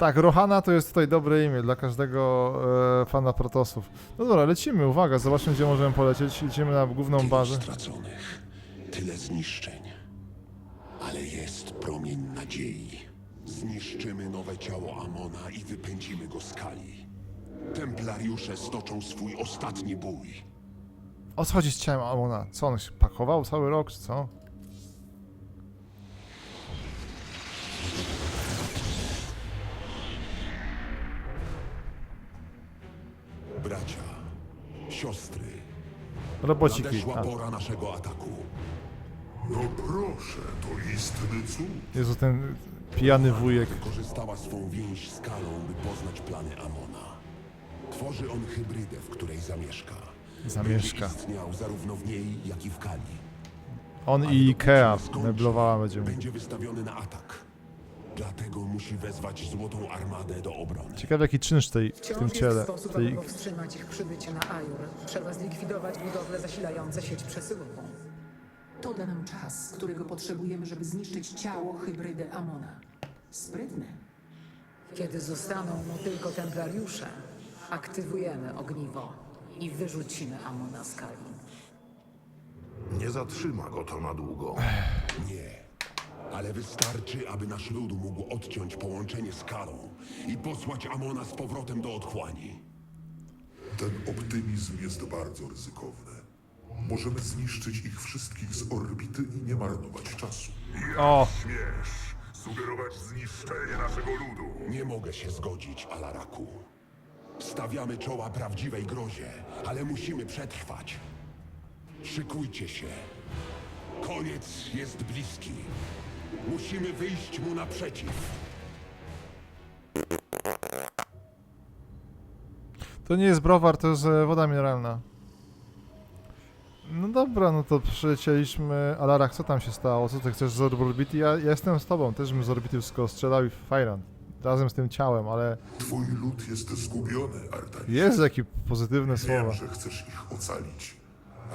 Tak, Rohana to jest tutaj dobre imię dla każdego e, fana Protosów. No dobra, lecimy, uwaga, zobaczmy gdzie możemy polecieć. Idziemy na główną Tylu bazę. straconych, tyle zniszczeń. Ale jest promień nadziei. Zniszczymy nowe ciało Amona i wypędzimy go z Kali. Templariusze stoczą swój ostatni bój. O co chodzi z ciałem Amona? Co, on się pakował cały rok, czy co? Bracia, siostry, Robociki. nadeszła A, pora naszego ataku. No proszę, to istny cud. Jezu, ten pijany wujek. Wykorzystała swą więź z Kalą, by poznać plany Amona. Tworzy on hybrydę, w której zamieszka. Zamieszka. Będzie istniał zarówno w niej, jak i w Kali. On i Ikea meblowała będzie mu. Będzie wystawiony na atak. Dlatego musi wezwać Złotą Armadę do obrony. Ciekawe jaki czynsz tej, w Wciąż tym jest ciele. sposób, Tej... aby powstrzymać ich przybycie na Ajur. Trzeba zlikwidować budowle zasilające sieć przesyłową. To da nam czas, którego potrzebujemy, żeby zniszczyć ciało hybrydy Amona. Sprytne. Kiedy zostaną mu tylko templariusze, aktywujemy ogniwo i wyrzucimy Amona z Kali. Nie zatrzyma go to na długo. Nie. Ale wystarczy, aby nasz lud mógł odciąć połączenie z Kalą i posłać Amona z powrotem do otchłani. Ten optymizm jest bardzo ryzykowny. Możemy zniszczyć ich wszystkich z orbity i nie marnować czasu. O! Śmiesz sugerować zniszczenie naszego ludu. Nie mogę się zgodzić, Alaraku. Stawiamy czoła prawdziwej grozie, ale musimy przetrwać. Szykujcie się. Koniec jest bliski. Musimy wyjść mu naprzeciw. To nie jest browar, to jest e, woda mineralna. No dobra, no to przylecieliśmy. Alarach, co tam się stało? Co ty chcesz z orbity? Ja, ja jestem z tobą, też bym z orbity wszystko strzelał i fajran. Razem z tym ciałem, ale Twój lud jest zgubiony, Artanis. jest jakie pozytywne słowa. Wiem, że chcesz ich ocalić,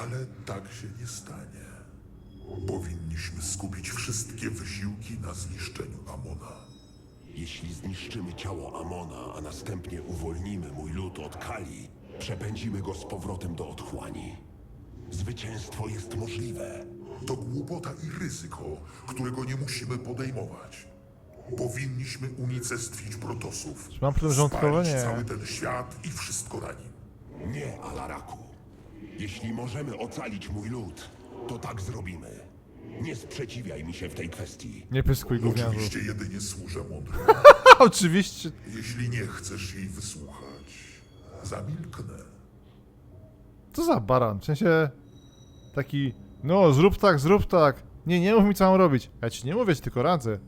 ale tak się nie stanie. Powinniśmy skupić wszystkie wysiłki na zniszczeniu Amona. Jeśli zniszczymy ciało Amona, a następnie uwolnimy mój lud od Kali, przepędzimy go z powrotem do otchłani. Zwycięstwo jest możliwe. To głupota i ryzyko, którego nie musimy podejmować. Powinniśmy unicestwić protosów. Czy mam problem spalić Nie. cały ten świat i wszystko na nim. Nie, Alaraku. Jeśli możemy ocalić mój lud, to tak zrobimy. Nie sprzeciwiaj mi się w tej kwestii. Nie pyskuj gówniarzu. Oczywiście jedynie służę mądrym. Oczywiście. Jeśli nie chcesz jej wysłuchać, zamilknę. Co za baran? W sensie taki, no zrób tak, zrób tak. Nie, nie mów mi co mam robić. Ja ci nie mówię, ci tylko radzę.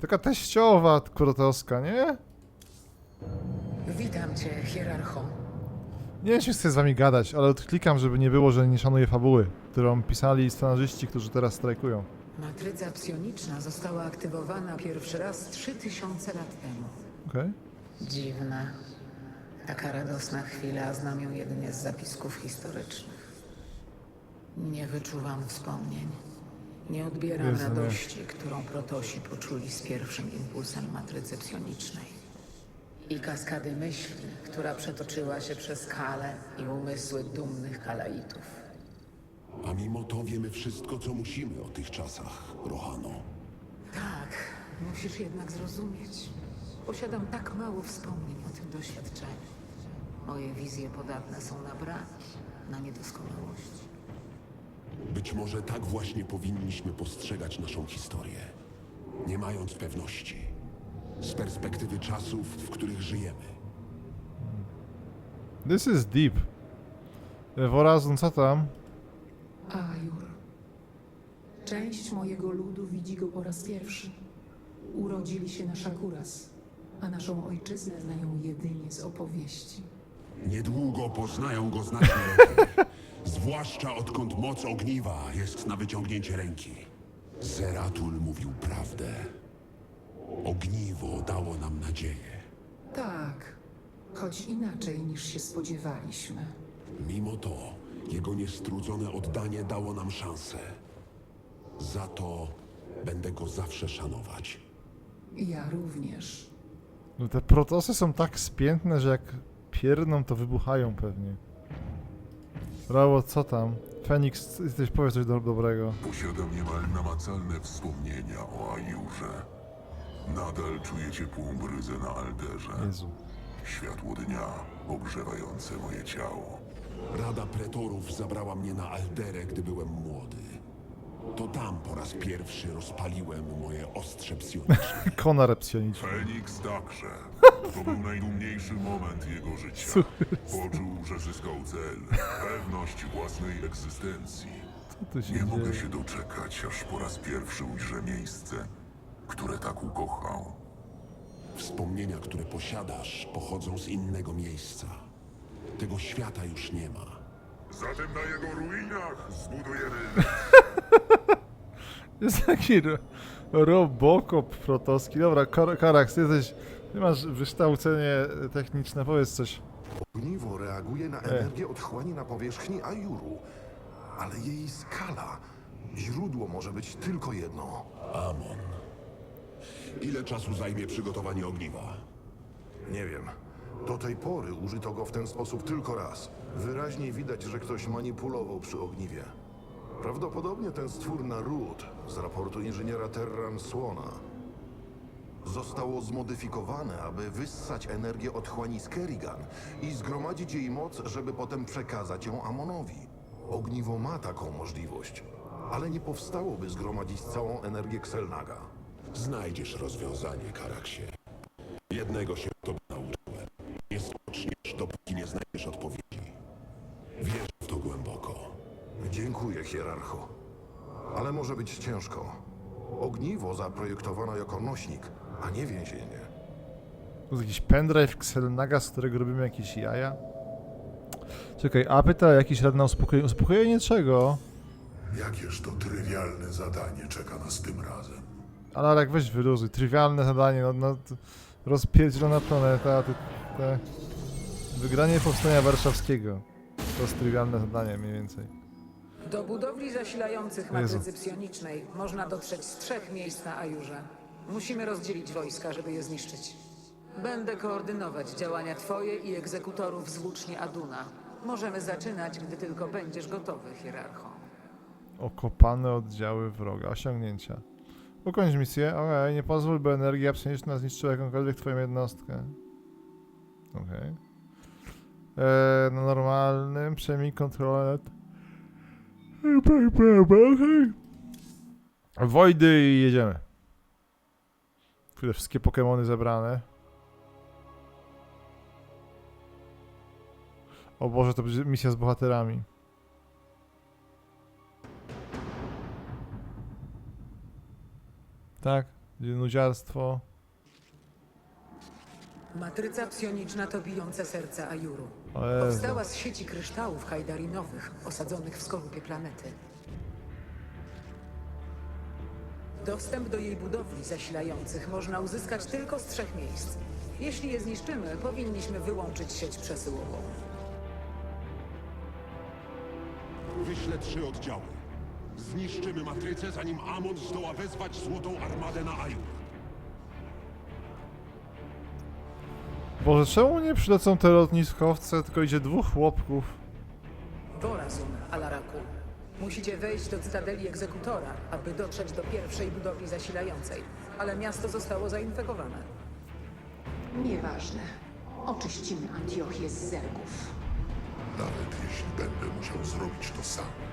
Taka teściowa krotowska, nie? Witam cię, hierarcho. Nie wiem, czy chcę z wami gadać, ale odklikam, żeby nie było, że nie szanuję fabuły, którą pisali scenarzyści, którzy teraz strajkują. Matryca psioniczna została aktywowana pierwszy raz 3000 lat temu. Okej? Dziwne. Taka radosna chwila znam ją jedynie z zapisków historycznych. Nie wyczuwam wspomnień. Nie odbieram Jezu, nie. radości, którą protosi poczuli z pierwszym impulsem matrycy psionicznej. I kaskady myśli, która przetoczyła się przez kale i umysły dumnych kalaitów. A mimo to wiemy wszystko, co musimy o tych czasach, Rohano. Tak, musisz jednak zrozumieć. Posiadam tak mało wspomnień o tym doświadczeniu. Moje wizje podatne są na brak, na niedoskonałość. Być może tak właśnie powinniśmy postrzegać naszą historię. Nie mając pewności. Z perspektywy czasów, w których żyjemy. This is deep. Worazun, co tam? Ajur. Część mojego ludu widzi go po raz pierwszy. Urodzili się na Szakuras, a naszą ojczyznę znają jedynie z opowieści. Niedługo poznają go znacznie lepiej. Zwłaszcza odkąd moc ogniwa jest na wyciągnięcie ręki. Zeratul mówił prawdę. Ogniwo dało nam nadzieję. Tak, choć inaczej niż się spodziewaliśmy. Mimo to jego niestrudzone oddanie dało nam szansę. Za to będę go zawsze szanować. Ja również. No te protosy są tak spiętne, że jak pierną, to wybuchają pewnie. Brawo, co tam? Feniks, jesteś powiedz coś do, dobrego. Posiadam niemal namacalne wspomnienia o Ajurze. Nadal czuję ciepłą bryzę na alderze. Jezu. Światło dnia ogrzewające moje ciało. Rada pretorów zabrała mnie na Alderę, gdy byłem młody. To tam po raz pierwszy rozpaliłem moje ostrze psioniczne. Konar psioniczny. Feniks także. To był najdumniejszy moment jego życia. Poczuł, że zyskał cel, pewność własnej egzystencji. Co tu się Nie mogę dzieje? się doczekać, aż po raz pierwszy ujrzę miejsce, które tak ukochał. Wspomnienia, które posiadasz, pochodzą z innego miejsca. Tego świata już nie ma. Zatem na jego ruinach zbudujemy Jest taki ro robokop protowski. Dobra, Kar Karax, ty jesteś... Ty masz wykształcenie techniczne, powiedz coś. Ogniwo reaguje na E. energię otchłani na powierzchni Ajuru, ale jej skala. Źródło może być tylko jedno. Amon. Ile czasu zajmie przygotowanie ogniwa? Nie wiem. Do tej pory użyto go w ten sposób tylko raz. Wyraźnie widać, że ktoś manipulował przy ogniwie. Prawdopodobnie ten stwór Narut z raportu inżyniera Terran Słona zostało zmodyfikowane, aby wyssać energię otchłani z Kerrigan i zgromadzić jej moc, żeby potem przekazać ją Amonowi. Ogniwo ma taką możliwość, ale nie powstałoby zgromadzić całą energię Xelnaga. Znajdziesz rozwiązanie, Karaksie. Jednego się tobie nauczyłem. Nie spoczniesz, dopóki nie znajdziesz odpowiedzi. Wierz w to głęboko. Dziękuję, hierarcho. Ale może być ciężko. Ogniwo zaprojektowano jako nośnik, a nie więzienie. To jest jakiś pendrive Xelnaga, z którego robimy jakieś jaja? Czekaj, a pyta jakiś rad na uspokojenie. Uspokojenie czego? Jakież to trywialne zadanie czeka nas tym razem. Ale jak weź wyluzuj, trywialne zadanie, no, no rozpierdzielona planeta, ty, te... Wygranie powstania warszawskiego. To jest trywialne zadanie mniej więcej. Do budowli zasilających matrycy psionicznej można dotrzeć z trzech miejsc na Ajurze. Musimy rozdzielić wojska, żeby je zniszczyć. Będę koordynować działania twoje i egzekutorów z włóczni Aduna. Możemy zaczynać, gdy tylko będziesz gotowy, hierarcho. Okopane oddziały wroga. Osiągnięcia. Ukończ misję. Okej, nie pozwól, by energia psioniczna zniszczyła jakąkolwiek twoją jednostkę. Okej. Eee, na normalnym przejmij kontrolę nad... Wojdy i jedziemy. Kurde, wszystkie Pokemony zebrane. O Boże, to będzie misja z bohaterami. Tak, nudziarstwo. Matryca psioniczna to bijące serce Ajuru. O Jezu. Powstała z sieci kryształów hajdarinowych osadzonych w skorupie planety. Dostęp do jej budowli zasilających można uzyskać tylko z trzech miejsc. Jeśli je zniszczymy, powinniśmy wyłączyć sieć przesyłową. Wyślę trzy oddziały. Zniszczymy matrycę, zanim Amon zdoła wezwać Złotą Armadę na Ajur. Boże, czemu nie przylecą te lotniskowce, tylko idzie dwóch chłopków? Worazun, Alaraku. Musicie wejść do cytadeli egzekutora, aby dotrzeć do pierwszej budowli zasilającej. Ale miasto zostało zainfekowane. Nieważne. Oczyścimy Antiochię z zergów. Nawet jeśli będę musiał zrobić to sam.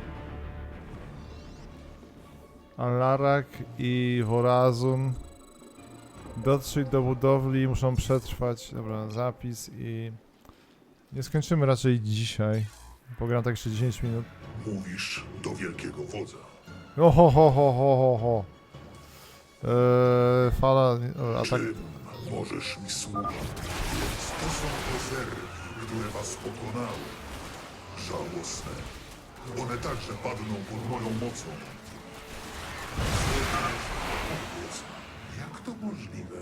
Alarak i Worazun dotrzeć do budowli muszą przetrwać. Dobra, zapis i... Nie skończymy raczej dzisiaj. Pogram tak jeszcze 10 minut. Mówisz do wielkiego wodza. Oho, ho, ho, ho, ho, ho. Eee, fala... Dobra, atak... Czym możesz mi służyć? To są ozery, które was pokonały. Żałosne. One także padną pod moją mocą. Jak to możliwe,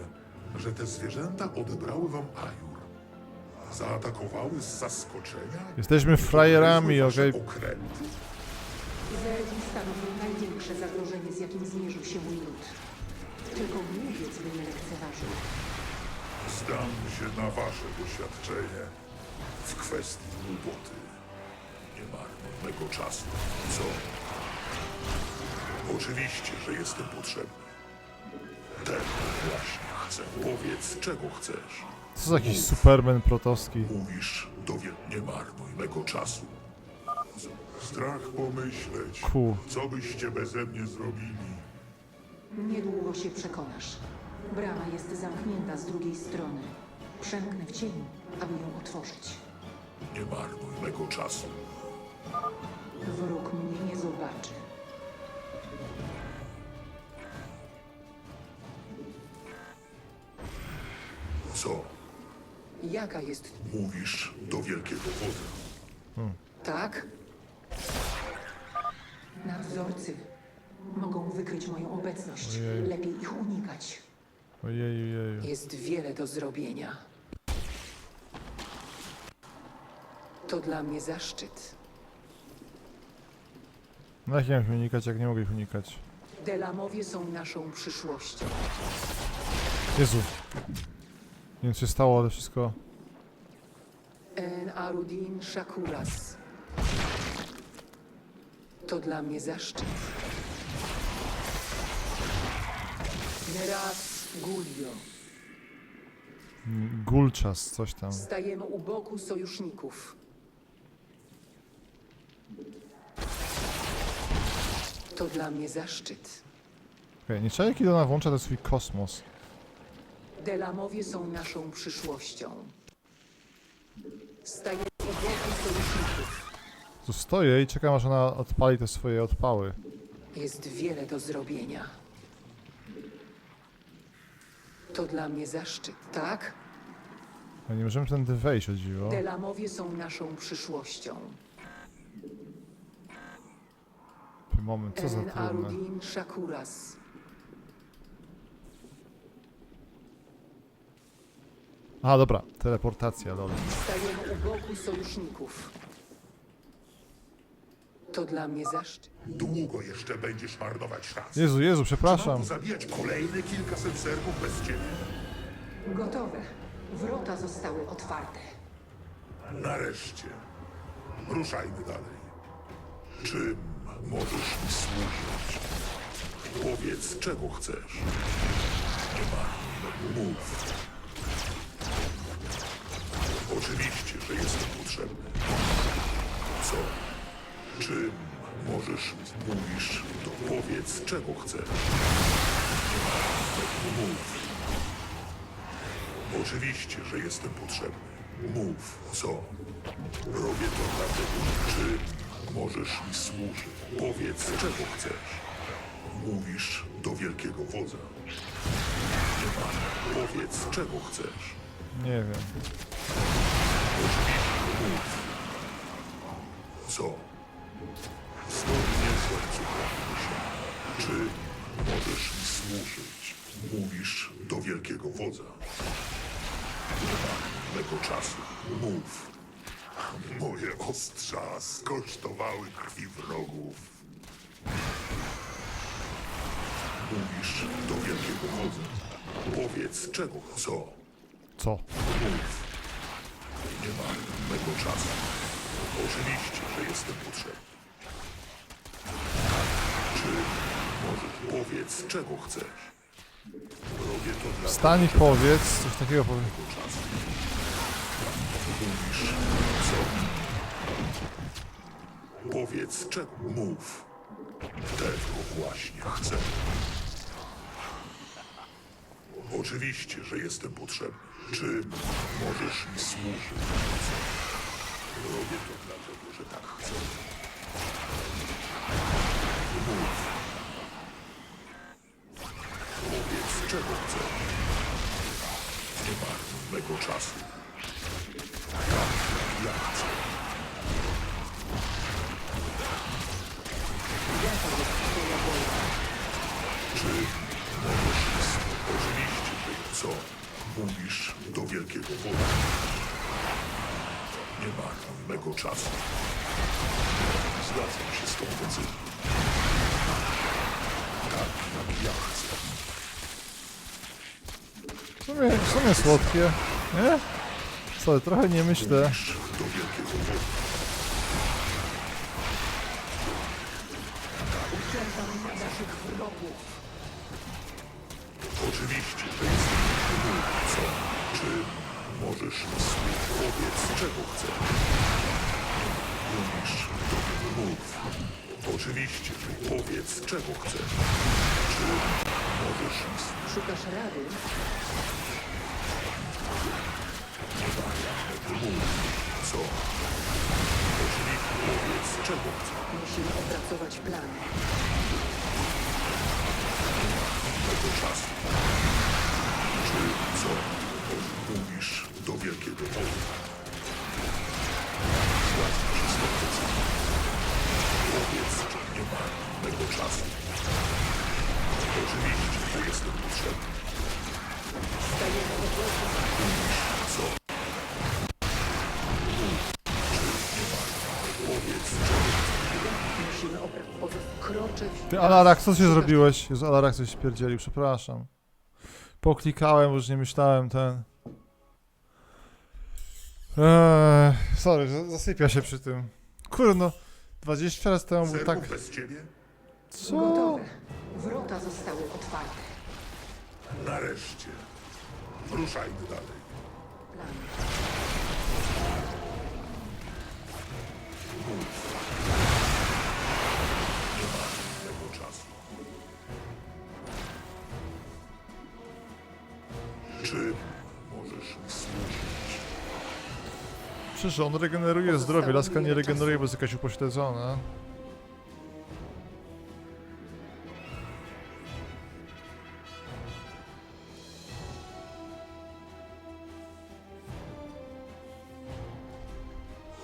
że te zwierzęta odebrały wam Ajur? Zaatakowały z zaskoczenia? Jesteśmy frajerami, okej? okręty? Zergi stanowią największe zagrożenie, z jakim zmierzył się mój lud. Tylko głupiec by nie lekceważył. Zdam się na wasze doświadczenie w kwestii głupoty. Nie marnuj mego czasu. Co? Oczywiście, że jestem potrzebny. Tego właśnie chcę. Powiedz, czego chcesz. Co za jakiś Superman protowski? Mówisz, dowiel... Nie marnuj mego czasu. Strach pomyśleć, Ku. co byście beze mnie zrobili. Niedługo się przekonasz. Brama jest zamknięta z drugiej strony. Przemknę w cieniu, aby ją otworzyć. Nie marnuj mego czasu. Wróg mnie nie zobaczy. Co? Jaka jest... Mówisz do wielkiego wodza. Tak? Nadzorcy mogą wykryć moją obecność. Ojej. Lepiej ich unikać. Ojeju, jeju. Jest wiele do zrobienia. To dla mnie zaszczyt. No jak ja mam ich unikać, jak nie mogę ich unikać? Delamowie są naszą przyszłością. Jezu. Nie wiem co się stało, ale wszystko... En Arudin Shakuras. To dla mnie zaszczyt. Neras Gulio. Gulczas, coś tam. Stajemy u boku sojuszników. To dla mnie zaszczyt. Okej, nie trzeba jaki ona włącza ten swój kosmos. Delamowie są naszą przyszłością. Stajemy u boku sojuszników. Tu stoję i czekam aż ona odpali te swoje odpały. Jest wiele do zrobienia. To dla mnie zaszczyt, tak? No nie możemy tędy wejść, o dziwo. Delamowie są naszą przyszłością. Moment, co za trudne. Arudin Shakuras. A dobra, teleportacja, dobra. Stajemy u boku sojuszników. To dla mnie zaszczyt. Długo jeszcze będziesz marnować czas. Jezu, Jezu, Mam przepraszam. tu zabijać kolejne kilkaset zergów bez ciebie. Gotowe. Wrota zostały otwarte. Nareszcie. Ruszajmy dalej. Czym możesz mi służyć? Powiedz, czego chcesz. Nie ma. Mów. Oczywiście, że jestem potrzebny. Co? Czym możesz mówisz, to powiedz, czego chcesz. Mów. Oczywiście, że jestem potrzebny. Mów, co? Robię to dlatego, czy możesz mi służyć. Powiedz, czego chcesz. Mówisz do wielkiego wodza. Powiedz, czego chcesz. Nie wiem. Co? Stąd nie sercu się. Czy możesz mi służyć? Mówisz do wielkiego wodza. Nie ma czasu. Mów. Moje ostrza skosztowały krwi wrogów. Mówisz do wielkiego wodza. Powiedz czego, co? Co? Nie ma mego czasu. Oczywiście, że jestem potrzebny. Czy możesz powiedz, czego chcesz? Robię to dla Wstań i powiedz, coś takiego powie. tego czasu. Mówisz, co? Powiedz, czego mów. Tego właśnie chcę. Oczywiście, że jestem potrzebny. Czym możesz mi służyć? Robię to dlatego, że tak chcę. Mów. Powiedz, czego chcesz. Nie marnuj mego czasu. Chcę. W sumie, w sumie słodkie, nie? Co, trochę nie myślę. Czego chcesz. Czy możesz mi? Szukasz rady? Co? Oczywiście, powiedz, czego chcesz. Musimy opracować plan. tego czasu. Czy co? Mówisz do wielkiego wodu. Zgadzam się z tą decyzją. Powiedz, ma tego czasu. Oczywiście, że jestem potrzebny. Mówisz, co? Mów, czy nie ma. Że Musimy Ty, Alarak, co się zrobiłeś? Jezu, Alarak coś spierdzielił, przepraszam. Poklikałem, już nie myślałem, ten... Eee, sorry, za- zasypia się przy tym. Kurde, no... 20 lat temu był tak... bez ciebie? Co? Gotowe. Wrota zostały otwarte. Nareszcie. Ruszajmy dalej. Plan. Przecież on regeneruje zdrowie, laska nie regeneruje, bo jest jakaś upośledzona.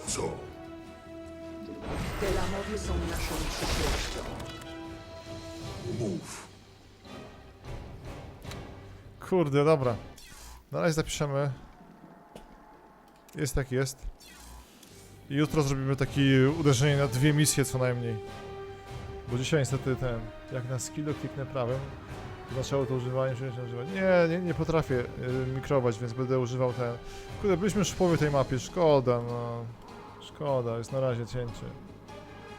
Co? Delamowie są naszą przyszłością. Mów. Kurde, dobra. Na razie zapiszemy. Jest tak jest. I jutro zrobimy takie uderzenie na dwie misje co najmniej. Bo dzisiaj niestety ten, jak na skillu kliknę prawym, zaczęło to używanie, że się używać. Nie, nie, nie potrafię y, mikrować, więc będę używał ten. Kurde, byliśmy już w połowie tej mapy, szkoda, no. Szkoda, jest na razie cięcie.